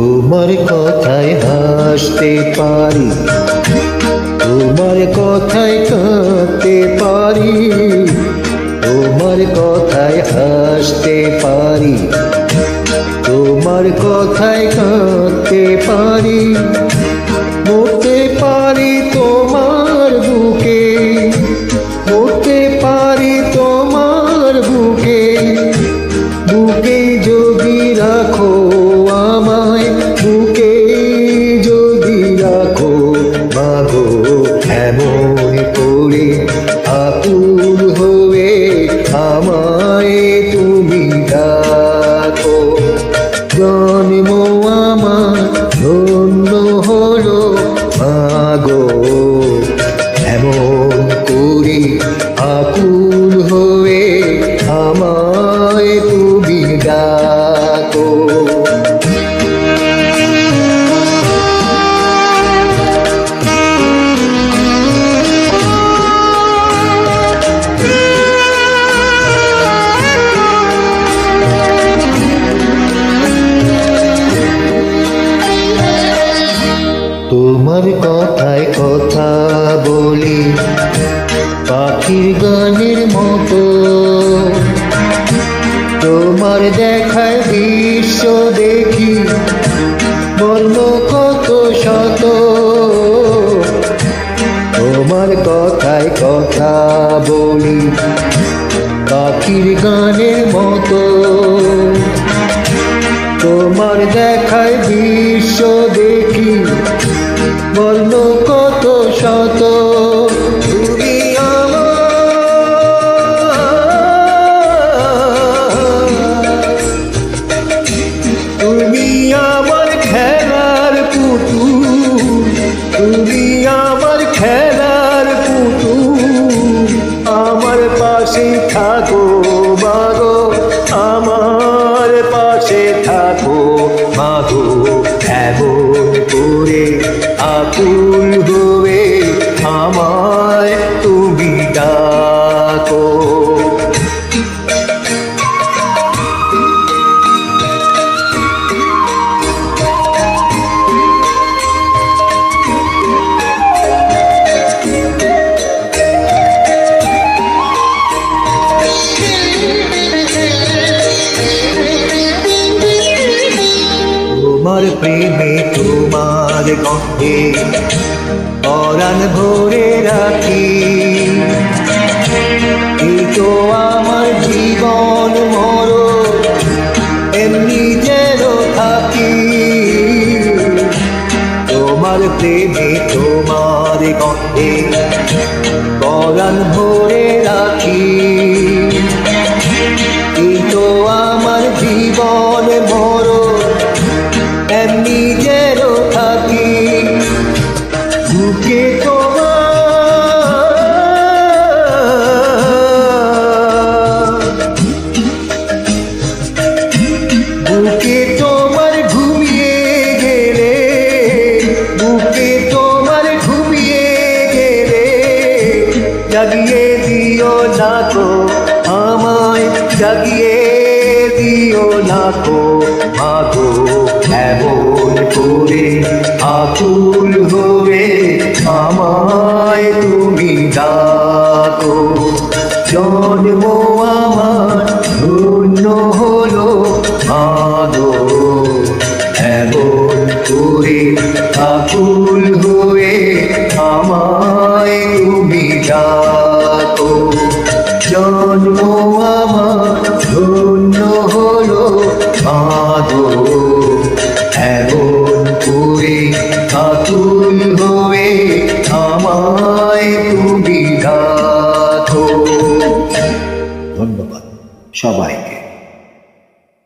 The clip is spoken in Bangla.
তোমার কথায় হাসতে পারি। তোমার কথায় কাঁদতে পারি। তোমার কথায় হাসতে পারি। তোমার কথায় কাঁদতে পারি। মরতে পারি তোমার এমন করে আকুল হয়ে আমায় তুমি ডাকো। জন্ম আমার ধন্য হলো, মাগো। এমন করে আকুল হয়ে আমায় তুমি ডাকো। পাখির গানের মতো। তোমার দেখায় বিশ্ব দেখি বর্ণ কত শত। তোমার কথায় কথা বলি, পাখির গানের মতো। তোমার দেখায় বিশ্ব দেখি বর্ণ কত শত। থাকো তোমার প্রেমে তোমার গন্ধে পরাণ ভরে রাখি। এই তো আমার জীবন মর এমনি যেন থাকি। তোমার প্রেমে তোমার গন্ধে পরাণ ভরে বুকে বুকে তোমার ঘুমিয়ে গেলে, বুকে তোমার ঘুমিয়ে গেলে, জাগিয়ে দিও না আমায় জাগিয়ে দিও না তো মাগো করে আমায় তুমি ডাকো। জন্ম আমার ধন্য হলো মাগো। এমন করে হয়ে আমায় করে আতুন হয়ে আমায় তুমি ধন্যবাদ সবাইকে